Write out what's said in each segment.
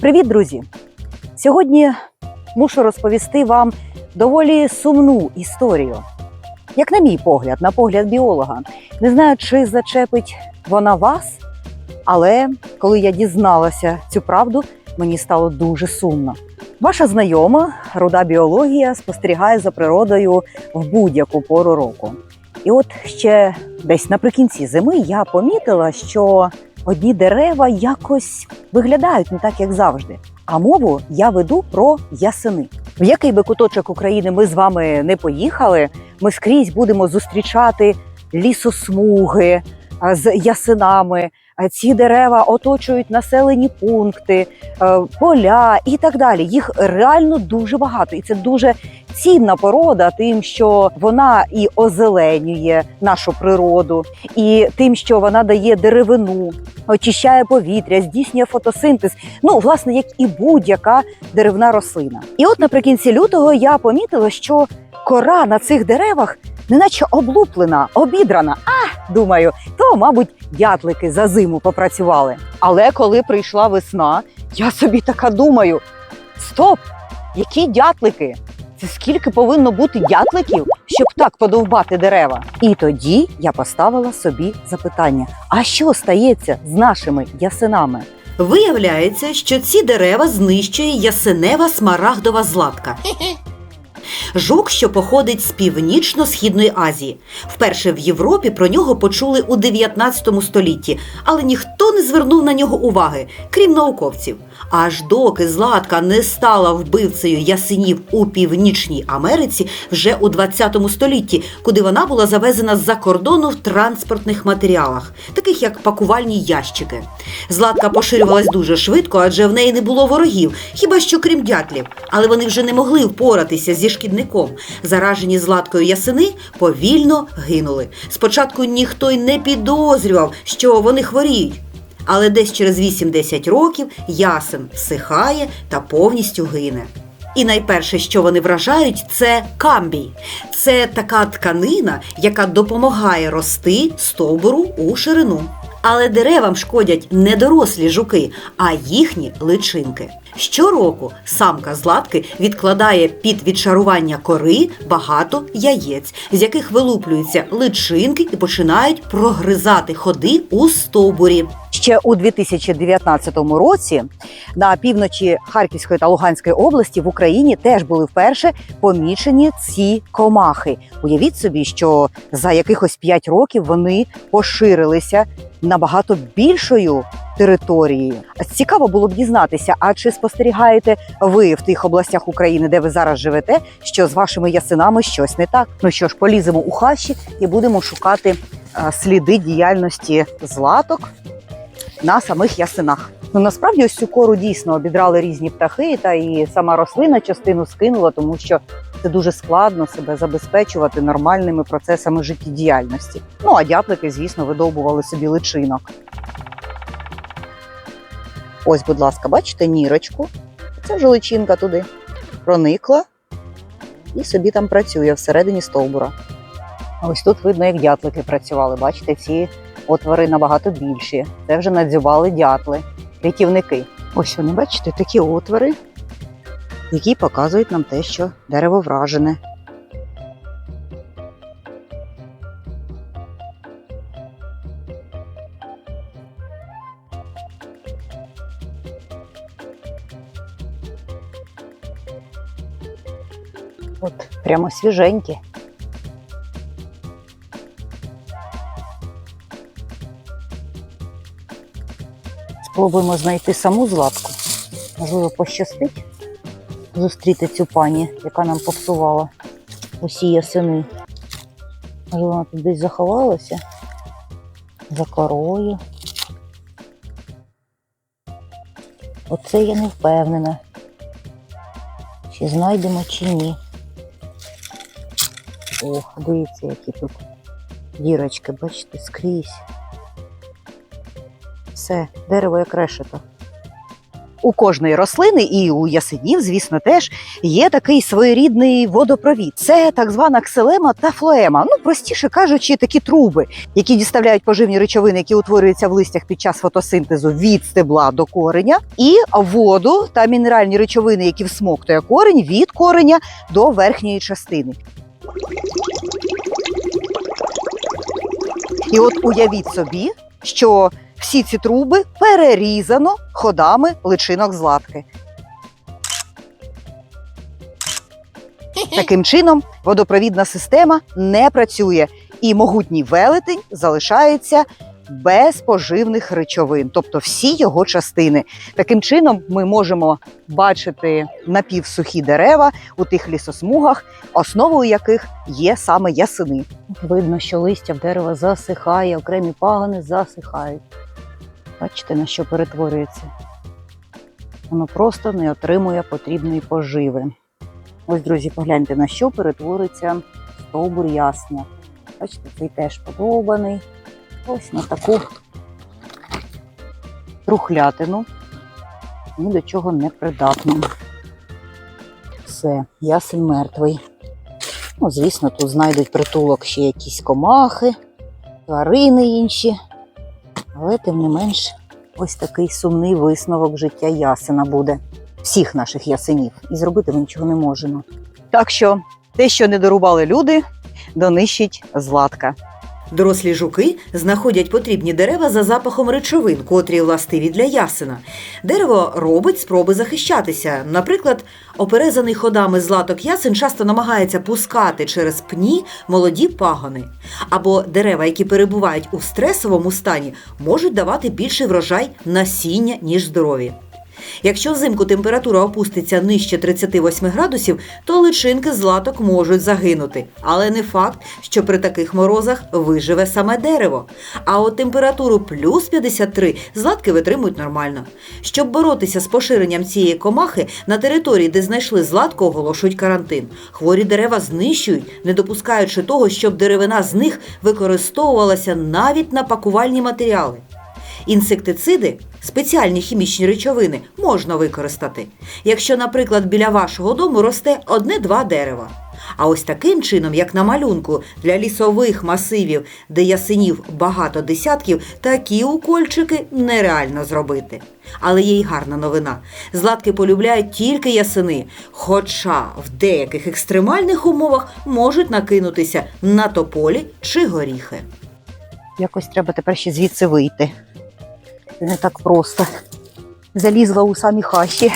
Привіт, друзі! Сьогодні мушу розповісти вам доволі сумну історію. Як на мій погляд, на погляд біолога, не знаю, чи зачепить вона вас, але коли я дізналася цю правду, мені стало дуже сумно. Ваша знайома, руда біологія, спостерігає за природою в будь-яку пору року. І от ще десь наприкінці зими я помітила, що одні дерева якось виглядають не так, як завжди. А мову я веду про ясени. В який би куточок України ми з вами не поїхали, ми скрізь будемо зустрічати лісосмуги з ясенами. Ці дерева оточують населені пункти, е, поля і так далі. Їх реально дуже багато, і це дуже цінна порода, тим, що вона і озеленює нашу природу, і тим, що вона дає деревину, очищає повітря, здійснює фотосинтез. Ну, власне, як і будь-яка деревна рослина. І от наприкінці лютого я помітила, що кора на цих деревах неначе облуплена, обідрана. Думаю, то, мабуть, дятлики за зиму попрацювали. Але коли прийшла весна, я собі така думаю: стоп! Які дятлики? Це скільки повинно бути дятликів, щоб так подовбати дерева? І тоді я поставила собі запитання: а що стається з нашими ясенами? Виявляється, що ці дерева знищує ясенева смарагдова златка. Жук, що походить з північно-східної Азії. Вперше в Європі про нього почули у 19 столітті, але ніхто не звернув на нього уваги, крім науковців. Аж доки златка не стала вбивцею ясенів у Північній Америці вже у 20 столітті, куди вона була завезена з-за кордону в транспортних матеріалах, таких як пакувальні ящики. Златка поширювалась дуже швидко, адже в неї не було ворогів, хіба що крім дятлів. Але вони вже не могли впоратися зі шкідником. Заражені златкою ясени повільно гинули. Спочатку ніхто й не підозрював, що вони хворіють. Але десь через 8-10 років ясен всихає та повністю гине. І найперше, що вони вражають, це камбій. Це така тканина, яка допомагає рости стовбуру у ширину. Але деревам шкодять не дорослі жуки, а їхні личинки. Щороку самка златки відкладає під відшарування кори багато яєць, з яких вилуплюються личинки і починають прогризати ходи у стовбурі. Ще у 2019 році на півночі Харківської та Луганської області в Україні теж були вперше помічені ці комахи. Уявіть собі, що за якихось 5 років вони поширилися набагато більшою територією. Цікаво було б дізнатися, а чи спостерігаєте ви в тих областях України, де ви зараз живете, що з вашими ясинами щось не так? Ну що ж, поліземо у хащі і будемо шукати сліди діяльності златок на самих ясинах. Ну насправді ось цю кору дійсно обідрали різні птахи, та і сама рослина частину скинула, тому що це дуже складно себе забезпечувати нормальними процесами життєдіяльності. Ну а дятлики, звісно, видовбували собі личинок. Ось, будь ласка, бачите нірочку. Це вже личинка туди проникла і собі там працює всередині стовбура. Ось тут видно, як дятлики працювали. Бачите, ці отвори набагато більші. Це вже надзювали дятли, рятівники. Ось вони, бачите, такі отвори, які показують нам те, що дерево вражене. От прямо свіженькі. Спробуємо знайти саму златку. Можливо, пощастить зустріти цю пані, яка нам попсувала усі ясени. Можливо, вона тут десь заховалася за корою. Оце я не впевнена, чи знайдемо, чи ні. Ох, дивіться, які тут дірочки, бачите, скрізь. Все, дерево як решето. У кожної рослини і у ясенів, звісно, теж є такий своєрідний водопровід. Це так звана кселема та флоема. Ну, простіше кажучи, такі труби, які діставляють поживні речовини, які утворюються в листях під час фотосинтезу від стебла до кореня, і воду та мінеральні речовини, які всмоктує корень від кореня до верхньої частини. І от уявіть собі, що всі ці труби перерізано ходами личинок златки. Таким чином, водопровідна система не працює, і могутній велетень залишається без поживних речовин, тобто всі його частини. Таким чином, ми можемо бачити напівсухі дерева у тих лісосмугах, основою яких є саме ясени. Видно, що листя в дерева засихає, окремі пагони засихають. Бачите, на що перетворюється? Воно просто не отримує потрібної поживи. Ось, друзі, погляньте, на що перетвориться стовбур ясня. Бачите, цей теж подобаний. Ось на таку трухлятину. Ні до чого не придатний. Все, ясень мертвий. Ну, звісно, тут знайдуть притулок ще якісь комахи, тварини інші. Але тим не менш, ось такий сумний висновок життя ясена буде. Всіх наших ясенів. І зробити ми нічого не можемо. Так що те, що не дорубали люди, донищить златка. Дорослі жуки знаходять потрібні дерева за запахом речовин, котрі властиві для ясена. Дерево робить спроби захищатися. Наприклад, оперезаний ходами златок ясен часто намагається пускати через пні молоді пагони. Або дерева, які перебувають у стресовому стані, можуть давати більший врожай насіння, ніж здорові. Якщо взимку температура опуститься нижче 38 градусів, то личинки златок можуть загинути. Але не факт, що при таких морозах виживе саме дерево. А от температуру плюс 53 златки витримують нормально. Щоб боротися з поширенням цієї комахи, на території, де знайшли златку, оголошують карантин. Хворі дерева знищують, не допускаючи того, щоб деревина з них використовувалася навіть на пакувальні матеріали. Інсектициди, спеціальні хімічні речовини, можна використати, якщо, наприклад, біля вашого дому росте одне-два дерева. А ось таким чином, як на малюнку, для лісових масивів, де ясенів багато десятків, такі укольчики нереально зробити. Але є й гарна новина. Златки полюбляють тільки ясени, хоча в деяких екстремальних умовах можуть накинутися на тополі чи горіхи. Якось треба тепер ще звідси вийти. Не так просто. Залізла у самі хащі,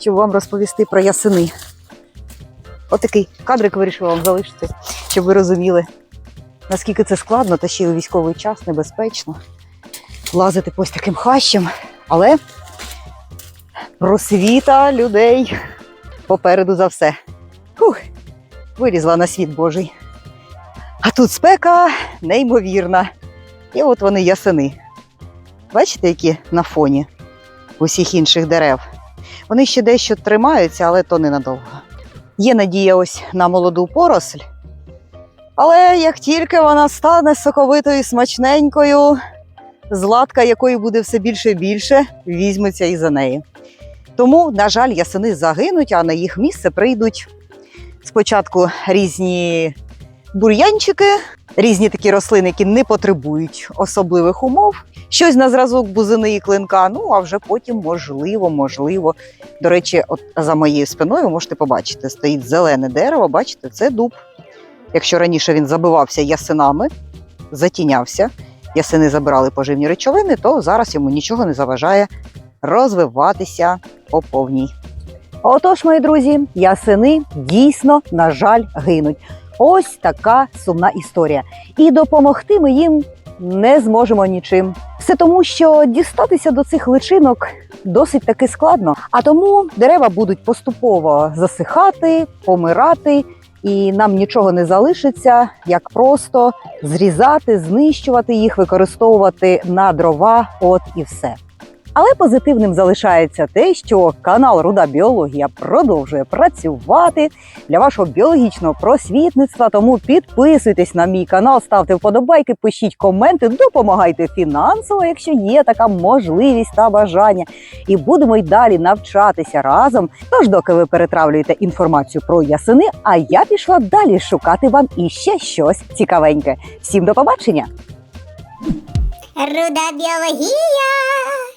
щоб вам розповісти про ясени. Отакий кадрик вирішила вам залишити, щоб ви розуміли, наскільки це складно та ще й у військовий час небезпечно лазити по ось таким хащам. Але просвіта людей попереду за все. Фух, вилізла на світ Божий. А тут спека неймовірна. І от вони ясени. Бачите, які на фоні усіх інших дерев. Вони ще дещо тримаються, але то ненадовго. Є надія ось на молоду поросль. Але як тільки вона стане соковитою, смачненькою, златка, якої буде все більше і більше, візьметься і за неї. Тому, на жаль, ясени загинуть, а на їх місце прийдуть спочатку різні бур'янчики, різні такі рослини, які не потребують особливих умов. Щось на зразок бузини і клинка. Ну а вже потім, можливо, можливо. До речі, от за моєю спиною ви можете побачити, стоїть зелене дерево. Бачите, це дуб. Якщо раніше він забивався ясенами, затінявся, ясени забирали поживні речовини, то зараз йому нічого не заважає розвиватися по повній. Отож, мої друзі, ясени дійсно, на жаль, гинуть. Ось така сумна історія. І допомогти ми їм не зможемо нічим. Все тому, що дістатися до цих личинок досить таки складно. А тому дерева будуть поступово засихати, помирати, і нам нічого не залишиться, як просто зрізати, знищувати їх, використовувати на дрова. От і все. Але позитивним залишається те, що канал Руда Біологія продовжує працювати для вашого біологічного просвітництва. Тому підписуйтесь на мій канал, ставте вподобайки, пишіть коменти, допомагайте фінансово, якщо є така можливість та бажання. І будемо й далі навчатися разом. Тож, доки ви перетравлюєте інформацію про ясени, а я пішла далі шукати вам іще щось цікавеньке. Всім до побачення! Руда біологія.